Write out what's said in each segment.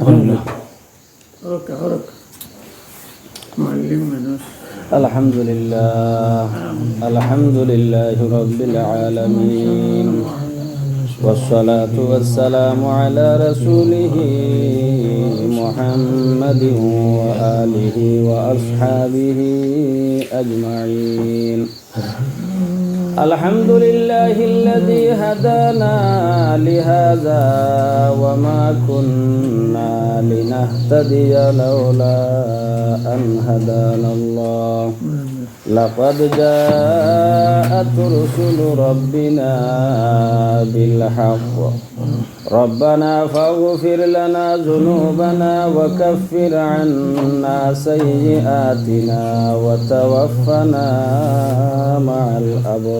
حركة حركة الحمد لله. الحمد لله رب العالمين. والصلاة والسلام على رسوله محمد وآله وأصحابه أجمعين. الحمد لله الذي هدانا لهذا وما كنا لنهتدي لولا أن هدانا الله. لقد جاءت رسل ربنا بالحق. ربنا فاغفر لنا ذنوبنا وكفر عنا سيئاتنا وتوفنا مع الأبرار.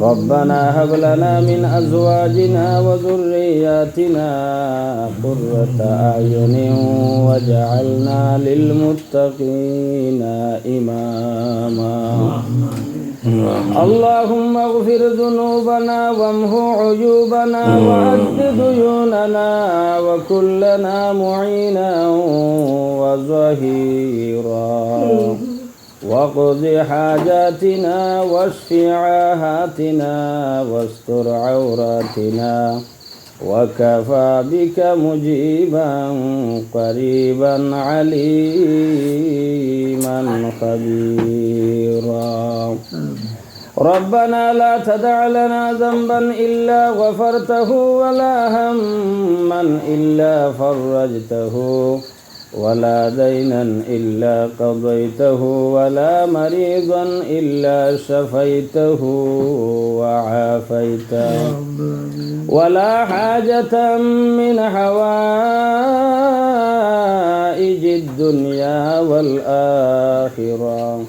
ربنا هب لنا من أزواجنا وذرياتنا قرة أعين واجعلنا للمتقين إماما اللهم اغفر ذنوبنا وامه عيوبنا وأد ديوننا وكلنا معينا وظهيرا واقض حاجاتنا واشف عاهاتنا واستر عوراتنا وكفى بك مجيبا قريبا عليما خبيرا. ربنا لا تدع لنا ذنبا إلا غفرته ولا هما إلا فرجته. ولا دينا إلا قضيته ولا مريضا إلا شفيته وعافيته. ولا حاجة من حوائج الدنيا والآخرة.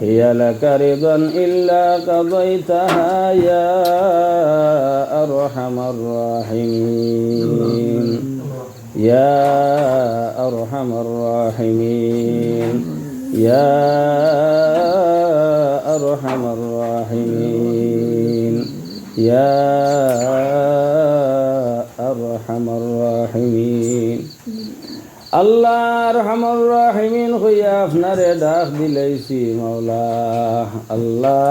هي لك رضا إلا قضيتها يا أرحم الراحمين. يا أرحم الراحمين يا أرحم الراحمين يا أرحم الراحمين আল্লাহ রহমর রাহিমিন হইয়া আপনারে ডাক দিলাইছি মাওলা আল্লাহ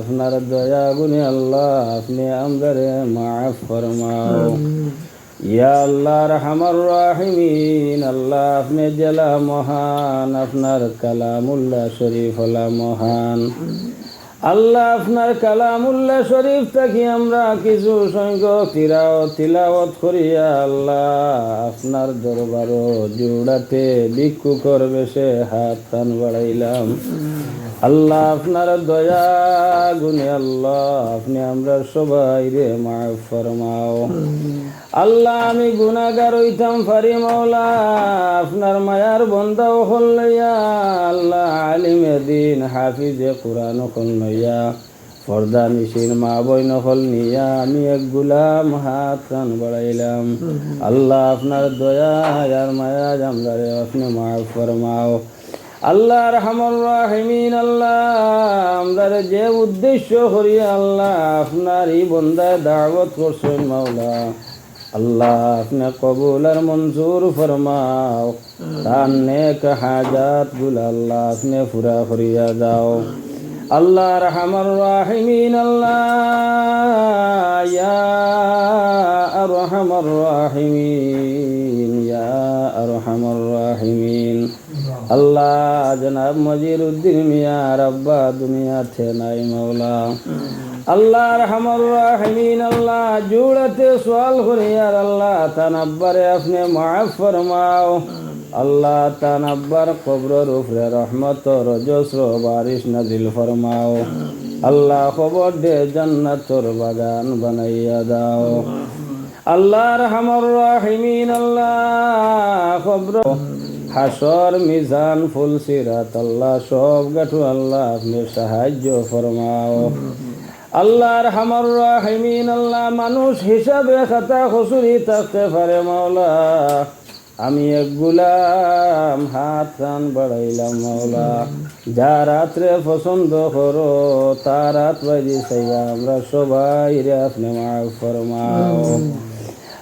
আপনার দয়া গুনে আল্লাহ আপনি আমদারে মাফ ফরমাও ইয়া আল্লাহ রহমর রাহিমিন, আল্লাহ আপনি জেলা মহান, আপনার কালামুল্লাহ শরীফ হলা মহান। আল্লাহ আপনার কালামুল্লাহ শরীফ থাকি আমরা কিছু সংখ্যক তিরাওত তিলাওত করিয়া আল্লাহ, আপনার দরবার জোড়াতে ভিক্ষু করবে সে হাত টান বাড়াইলাম। আল্লাহ আপনার দয়া গুনে আল্লাহ আপনি আমরা সবাই রে মাফ ফরমাও। আল্লাহ আমি গুনাগার হইতাম পারি মাওলা আপনার মায়ার বন্দাও হল লইয়া আল্লাহ আলিমে দিন হাফিজে কোরআন হল লইয়া পর্দা নিশির মা বই নকল নিয়া আমি এক গুলাম হাত প্রাণ বাড়াইলাম। আল্লাহ আপনার দয়া আর মায়া জামদারে আপনি মাফ ফরমাও। আল্লাহ রহমান রাহিমিন, আল্লাহ আমাদের যে উদ্দেশ্য করি, আল্লাহ আপনার এই বন্দায় দাওয়াত করছেন মাওলা। আল্লাহ, আপনি কবুল আর মঞ্জুর ফরমাও। তার নেক হাজাত গুল আল্লাহ, আপনি পুরা করিয়া দাও। আল্লাহ রহমান রাহিমিন, আল্লাহ, ইয়া আরহামার রাহিমিন, ইয়া আরহামার রাহিমিন। আল্লাহ জনাব মজির উদ্দিন মিয়া, রব্বা দুনিয়া থে নাই মৌলা আল্লাহ রহমর রাহিমিন, আল্লাহ জুড়তে সওয়াল করিয়ার আল্লাহ তানাব্বারে আপনি মাফ ফরমাও। আল্লাহ তানাব্বার কবরের উপরে রহমত রজস্র বারিশ নাজিল ফরমাও। আল্লাহ খবর দে জান্নাতর বাগান বানাইয়া দাও। আল্লাহ রহমর রাহিমিন, আল্লাহ খবর হাসর মিজান ফুল সিরাত, আল্লাহ সব গাঠু, আল্লাহ আপনি সাহায্য ফরমাও। আল্লাহর হামর রাহিমিন, আল্লাহ মানুষ হিসাবে খাতা খসুরি থাকতে পারে মাওলা। আমি এক গুলাম হাত কান বাড়াইলাম মাওলা। যা রাত্রে পছন্দ করো, তা রাত বাজি সাইয়া আমরা সবাই রে আপনি মাফ ফরমাও।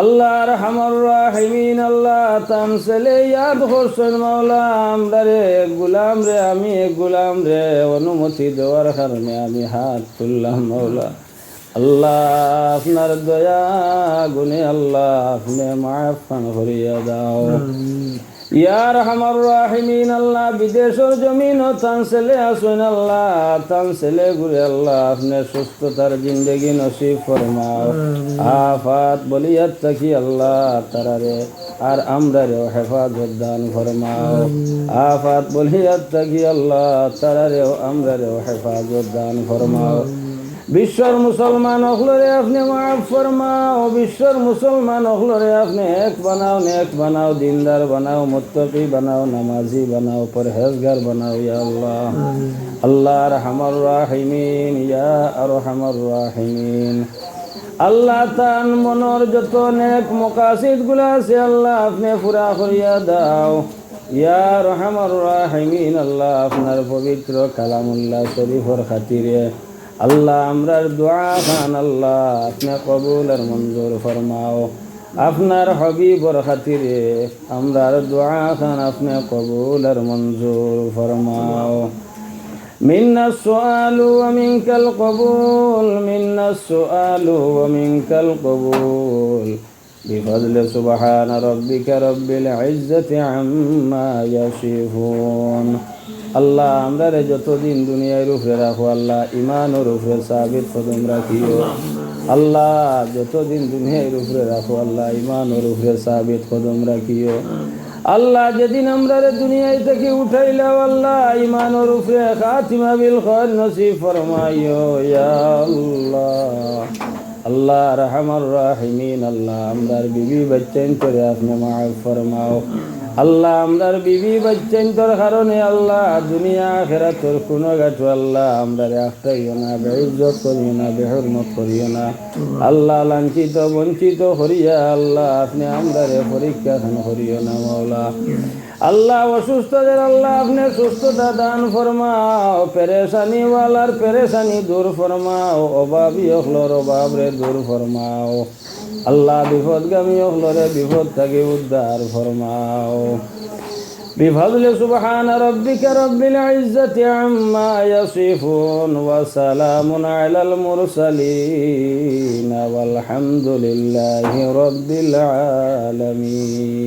আল্লাহর হামর রাহিমিন, আল্লাহ তামসেলে ইয়াদ হোসেন মাওলা আমরা রে গুলাম রে, আমি গুলাম রে, অনুমতি দেওয়ার কারণে আমি হাত তুললাম মাওলা। আল্লাহ আপনার দয়া গুনে আল্লাহ আপনি ফান করিয়া দাও। ইয়ার হামার রাহিমিন আল্লাহ বিদেশের জমিন ও তান ছেলে আসুন আল্লাহ তান ছেলে ঘুরে আল্লাহ আপনি সুস্থতার জিন্দগি নসিব ফরমাও। আফাত বলিয়াত থাকি আল্লাহ তারারে আর আমরা রেও হেফাজত দান ফরমাও। আফাত বলিয়াত থাকি আল্লাহ তারারেও আমরা রেও হেফাজত দান ফরমাও। বিশ্বর মুসলমান অখলরে আপনি মাফ ফরমাও বিশ্বর মুসলমান অখলরে আপনি এক বানাও নেক বানাও দিনদার বানাও মুত্তকি বানাও নামাজি বানাও পরহেজগার বানাও ইয়া আল্লাহ। আল্লাহ রহমর রাহিমিন ইয়া আরহামর রাহিমিন। আল্লাহ তান মনের যত নেক মকাসিদগুলা আছে আল্লাহ আপনি পুরা করিয়া দাও। ইয়া রহমর রাহিমিন আল্লাহ আপনার পবিত্র কালামুল্লাহ শরীফর খাতিরে। আল্লাহ আমরার দোয়া খান আল্লাহ আপনি কবুল আর মঞ্জুর ফরমাও আপনার হবিবর খাতিরে আমরার দোয়া খান আপনি কবুল আর মঞ্জুর ফরমাও منا السؤال ومنك القبول منا السؤال ومنك القبول بفضل سبحان ربك رب العزة عما يصفون আল্লাহ, আমরা রে যতদিন দুনিয়ার উপরে রাখো, আল্লাহ ইমানের উপরে সাবিত কদম রাখিও। আল্লাহ, যতদিন দুনিয়ার উপরে রাখো, আল্লাহ ইমানের উপরে সাবিত কদম রাখিও। আল্লাহ, যেদিন আমরা রে দুনিয়ায় থেকে উঠাইলাও আল্লাহ ইমানের উপরে খাতিমা বিল খর নসিব ফরমাইও, ইয়া আল্লাহ। আল্লাহ, রহমর রাহিমিন, আল্লাহ, আমরার বিবি বাচ্চান করে আপনি মাফ ফরমাও। আল্লাহ আমরার বিবি বাচ্চান তোর কারণে আল্লাহ দুনিয়া খেরা তোর কোনো গাছু আল্লাহ, আমরা রাখতাইও না বেইজ্জত করিও না, বেহরমত করিও না। আল্লাহ লাঞ্ছিত, বঞ্চিত করিয়া আল্লাহ, আপনি আমরারে পরীক্ষা খান করিও না, মাওলা। আল্লাহ অসুস্থদের আল্লাহ, আপনি সুস্থতা দান ফরমাও পেরেশানি ওয়ালার পেরেশানি দূর ফরমাও, অভাবী অখলর অভাব রে দূর ফরমাও। আল্লাহ বিপদগামী অখলরে বিপদ থেকে উদ্ধার ফরমাও بفضل سبحان ربك رب العزة عما يصفون وسلام على المرسلين والحمد لله رب العالمين